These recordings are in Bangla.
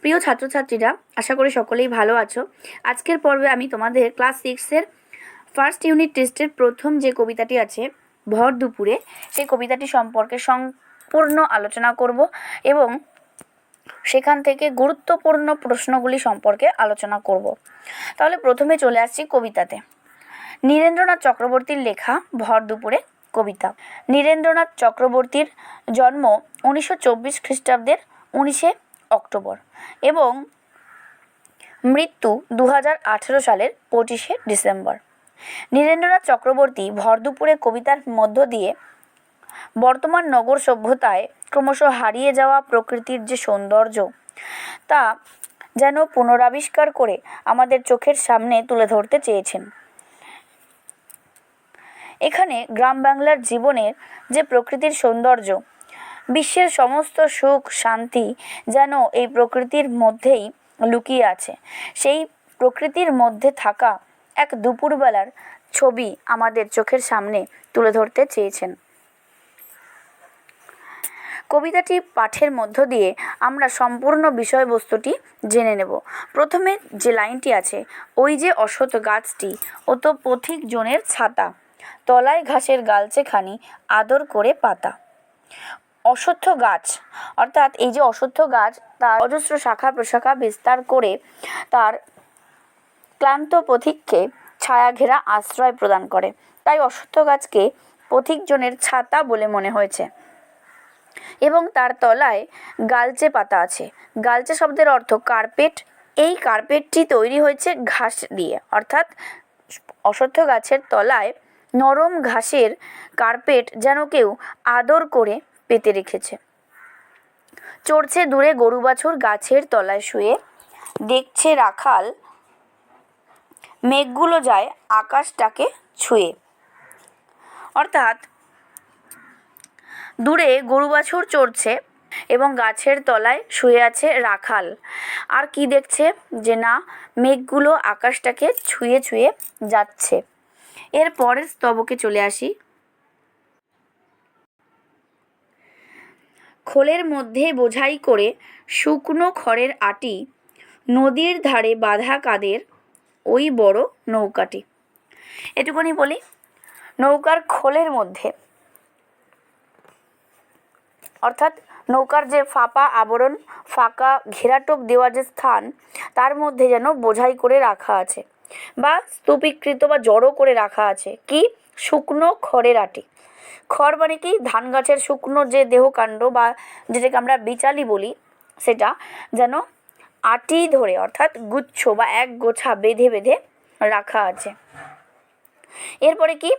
প্রিয় ছাত্রছাত্রীরা, আশা করি সকলেই ভালো আছো। আজকের পর্বে আমি তোমাদের ক্লাস সিক্সের ফার্স্ট ইউনিট টেস্টের প্রথম যে কবিতাটি আছে, ভর দুপুরে, সেই কবিতাটি সম্পর্কে সম্পূর্ণ আলোচনা করব এবং সেখান থেকে গুরুত্বপূর্ণ প্রশ্নগুলি সম্পর্কে আলোচনা করব। তাহলে প্রথমে চলে আসছি কবিতাতে। নীরেন্দ্রনাথ চক্রবর্তীর লেখা ভর দুপুরে কবিতা। নীরেন্দ্রনাথ চক্রবর্তীর জন্ম উনিশশো চব্বিশ খ্রিস্টাব্দের উনিশে অক্টোবর এবং মৃত্যু দু হাজার আঠেরো সালের পঁচিশে ডিসেম্বর। নীরেন্দ্রনাথ চক্রবর্তী ভরদুপুরে কবিতার মধ্য দিয়ে বর্তমান নগর সভ্যতায় ক্রমশ হারিয়ে যাওয়া প্রকৃতির যে সৌন্দর্য, তা যেন পুনরাবিষ্কার করে আমাদের চোখের সামনে তুলে ধরতে চেয়েছেন। এখানে গ্রাম বাংলার জীবনের যে প্রকৃতির সৌন্দর্য বিশ্বের সমস্ত সুখ, শান্তি যেন এই প্রকৃতির মধ্যেই লুকিয়ে আছে। সেই প্রকৃতির মধ্যে থাকা এক দুপুরবেলার ছবি আমাদের চোখের সামনে তুলে ধরতে চেয়েছেন। কবিতাটি পাঠের মধ্য দিয়ে আমরা সম্পূর্ণ বিষয়বস্তুটি জেনে নেব। প্রথমে যে লাইনটি আছে, ওই যে অসত গাছটি, ও তো পথিক জনের ছাতা, তলায় ঘাসের গালচে খানি আদর করে পাতা। অশ্বত্থ গাছ। অর্থাৎ এই যে অশ্বত্থ গাছ, তার অজস্র শাখা প্রশাখা বিস্তার করে তার ক্লান্ত পথিককে ছায়া ঘেরা আশ্রয় প্রদান করে। তাই অশ্বত্থ গাছকে পথিকজনের ছাতা বলে মনে হয়েছে। এবং তার তলায় গালচে পাতা আছে। গালচে শব্দের অর্থ কার্পেট। এই কার্পেটটি তৈরি হয়েছে ঘাস দিয়ে। অর্থাৎ অশ্বত্থ গাছের তলায় নরম ঘাসের কার্পেট যেন কেউ আদর করে পেতে রেখেছে। চড়ছে দূরে গরু বাছুর গাছের তলায় শুয়ে। দেখছে রাখাল মেঘগুলো যায় আকাশটাকে ছুঁয়ে। অর্থাৎ দূরে গরু বাছুর চড়ছে এবং গাছের তলায় শুয়ে আছে রাখাল। আর কি দেখছে? যে না, মেঘগুলো আকাশটাকে ছুঁয়ে ছুঁয়ে যাচ্ছে। এর পরের স্তবকে চলে আসি। খোলের মধ্যে বোঝাই করে শুকনো খড়ের আটি নদীর ধারে বাঁধা কাদের ওই বড় নৌকাটি। এটুকুনি বলি, নৌকার খোলের মধ্যে। অর্থাৎ নৌকার যে ফাঁপা আবরণ, ফাঁকা ঘেরাটোপ দেওয়া যে স্থান, তার মধ্যে যেন বোঝাই করে রাখা আছে বা স্তূপীকৃত বা জড়ো করে রাখা আছে কি? শুকনো খড়ের আটি। খড় মানে কি? ধান গাছের শুকনো যে দেহকাণ্ড বা যেটাকে আমরা বিচালি বলি, সেটা যেন আটি ধরে অর্থাৎ গুচ্ছ বা এক গোছা বেঁধে বেঁধে রাখা আছে। এরপরে কি?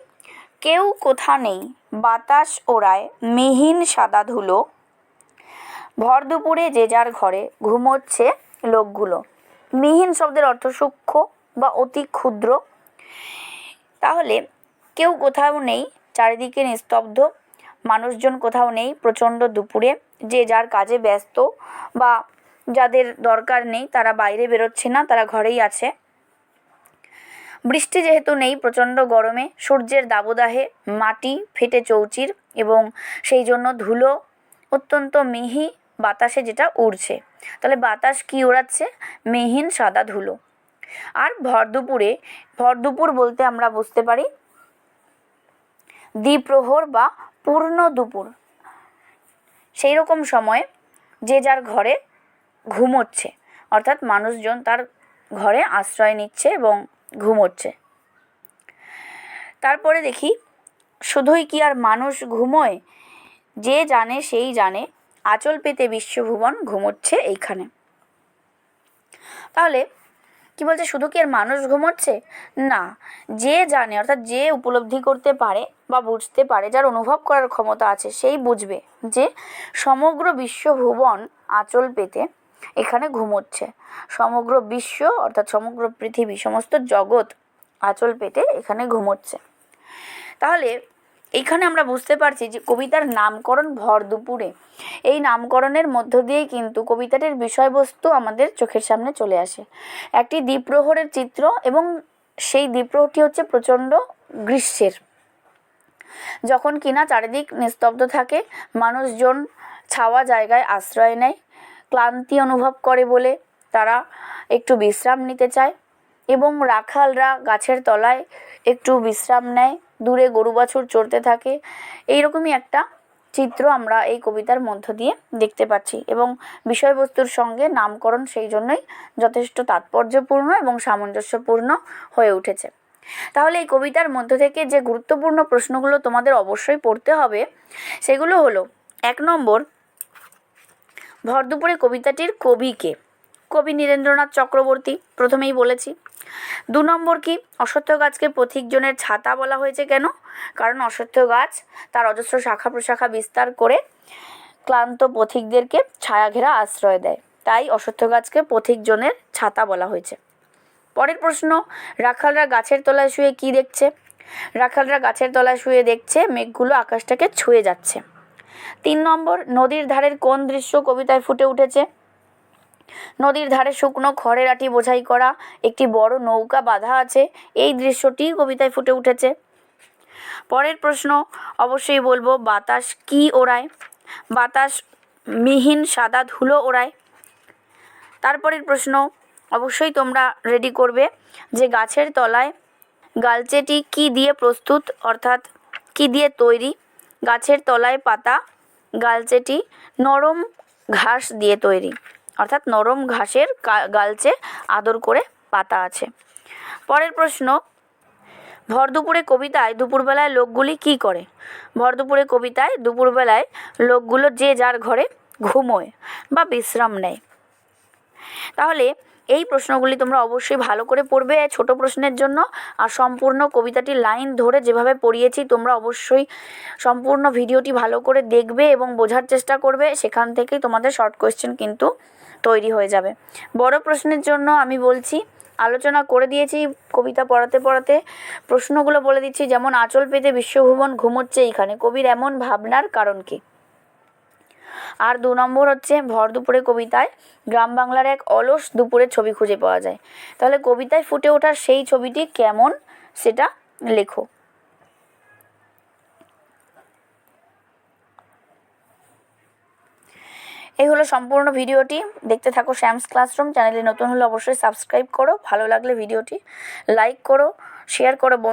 কেউ কোথা নেই, বাতাস ওড়ায় মিহিন সাদা ধুলো, ভর দুপুরে যে যার ঘরে ঘুমোচ্ছে লোকগুলো। মিহিন শব্দের অর্থ সূক্ষ্ম বা অতি ক্ষুদ্র। তাহলে কেউ কোথাও নেই চারিদিকে নিস্তব্ধ। মানুষজন কোথাও নেই, প্রচণ্ড দুপুরে। যে যার কাজে ব্যস্ত বা যাদের দরকার নেই, তারা বাইরে বেরোচ্ছে না, তারা ঘরেই আছে। বৃষ্টি যেহেতু নেই, প্রচণ্ড গরমে সূর্যের দাবদাহে মাটি ফেটে চৌচির এবং সেই জন্য ধুলো অত্যন্ত মিহি বাতাসে যেটা উড়ছে। তাহলে বাতাস কি ওড়াচ্ছে মিহিন সাদা ধুলো। আর ভর দুপুরে, ভর দুপুর বলতে আমরা বুঝতে পারি দ্বিপ্রহর বা পূর্ণ দুপুর। সেই রকম সময়ে যে যার ঘরে ঘুমোচ্ছে, অর্থাৎ মানুষজন তার ঘরে আশ্রয় নিচ্ছে এবং ঘুমোচ্ছে। তারপরে দেখি, শুধুই কি আর মানুষ ঘুমোয়? যে জানে সেই জানে, আচল পেতে বিশ্বভুবন ঘুমোচ্ছে এইখানে। তাহলে কি বলছে, শুধু কি আর মানুষ ঘুমোচ্ছে? না, যে জানে, অর্থাৎ যে উপলব্ধি করতে পারে বা বুঝতে পারে, যার অনুভব করার ক্ষমতা আছে, সেই বুঝবে যে সমগ্র বিশ্ব ভুবন আঁচল পেতে এখানে ঘুমোচ্ছে। সমগ্র বিশ্ব, অর্থাৎ সমগ্র পৃথিবী, সমস্ত জগৎ আঁচল পেতে এখানে ঘুমোচ্ছে। তাহলে এইখানে আমরা বুঝতে পারছি যে কবিতার নামকরণ ভর দুপুরে। এই নামকরণের মধ্য দিয়েই কিন্তু কবিতাটির বিষয়বস্তু আমাদের চোখের সামনে চলে আসে। একটি দ্বীপ্রহরের চিত্র এবং সেই দ্বীপ্রহরটি হচ্ছে প্রচণ্ড গ্রীষ্মের। যখন কিনা চারিদিক নিস্তব্ধ থাকে, মানুষজন ছাওয়া জায়গায় আশ্রয় নেয়, ক্লান্তি অনুভব করে বলে তারা একটু বিশ্রাম নিতে চায় এবং রাখালরা গাছের তলায় একটু বিশ্রাম নেয়। দূরে গরু বাছুর চড়তে থাকে। এইরকমই একটা চিত্র আমরা এই কবিতার মধ্য দিয়ে দেখতে পাচ্ছি এবং বিষয়বস্তুর সঙ্গে নামকরণ সেই জন্যই যথেষ্ট তাৎপর্যপূর্ণ এবং সামঞ্জস্যপূর্ণ হয়ে উঠেছে। তাহলে এই কবিতার মধ্য থেকে যে গুরুত্বপূর্ণ প্রশ্নগুলো তোমাদের অবশ্যই পড়তে হবে, সেগুলো হলো, এক নম্বর, ভর দুপুরে কবিতাটির কবি কে? কবি নীরেন্দ্রনাথ চক্রবর্তী, প্রথমেই বলেছি। দু নম্বর কি? অশ্বত্থ গাছকে পথিকজনের ছাতা বলা হয়েছে কেন? কারণ অশ্বত্থ গাছ তার অজস্র শাখা প্রশাখা বিস্তার করে ক্লান্ত পথিকদেরকে ছায়া ঘেরা আশ্রয় দেয়। তাই অশ্বত্থ গাছকে পথিকজনের ছাতা বলা হয়েছে। পরের প্রশ্ন, রাখালরা গাছের তলায় শুয়ে কি দেখছে? রাখালরা গাছের তলায় শুয়ে দেখছে মেঘগুলো আকাশটাকে ছুঁয়ে যাচ্ছে। তিন নম্বর, নদীর ধারের কোন দৃশ্য কবিতায় ফুটে উঠেছে? নদীর ধারে শুকনো খড়ের আটি বোঝাই করা, একটি বড় নৌকা বাঁধা আছে। এই দৃশ্যটি কবিতায় ফুটে উঠেছে। পরের প্রশ্ন, অবশ্যই বলব, বাতাস কি ওড়ায়? বাতাস মিহিন সাদা ধুলো ওড়ায়। তারপরের প্রশ্ন, অবশ্যই তোমরা রেডি করবে যে গাছের তলায় গালচেটি কি দিয়ে প্রস্তুত, অর্থাৎ কি দিয়ে তৈরি? গাছের তলায় পাতা, গালচেটি নরম ঘাস দিয়ে তৈরি। অর্থাৎ নরম ঘাসের গালচে আদর করে পাতা আছে। পরের প্রশ্ন, ভর দুপুরে কবিতায় দুপুরবেলায় লোকগুলি কি করে? ভর দুপুরে কবিতায় দুপুরবেলায় লোকগুলো যে যার ঘরে ঘুমোয় বা বিশ্রাম নেয়। তাহলে এই প্রশ্নগুলি তোমরা অবশ্যই ভালো করে পড়বে ছোট প্রশ্নের জন্য। আর সম্পূর্ণ কবিতাটির লাইন ধরে যেভাবে পড়িয়েছি, তোমরা অবশ্যই সম্পূর্ণ ভিডিওটি ভালো করে দেখবে এবং বোঝার চেষ্টা করবে। সেখান থেকেই তোমাদের শর্ট কোয়েশ্চেন কিন্তু তৈরি হয়ে যাবে। বড় প্রশ্নের জন্য আমি বলছি, আলোচনা করে দিয়েছি কবিতা পড়াতে পড়াতে। প্রশ্নগুলো বলে দিচ্ছি, যেমন, আঁচল পেতে বিশ্বভুবন ঘুমোচ্ছে এইখানে। কবির এমন ভাবনার কারণ কি? আর দু নম্বর হচ্ছে, ভর দুপুরে কবিতায়, গ্রাম বাংলার এক অলস দুপুরের ছবি খুঁজে পাওয়া যায়। তাহলে কবিতায় ফুটে ওঠার সেই ছবিটি কেমন? সেটা লেখো। এই হলো সম্পূর্ণ ভিডিওটি। দেখতে থাকো শ্যামস ক্লাসরুম। চ্যানেলে নতুন হলে অবশ্যই সাবস্ক্রাইব করো। ভালো লাগলে ভিডিওটি লাইক করো, শেয়ার করো বন্ধু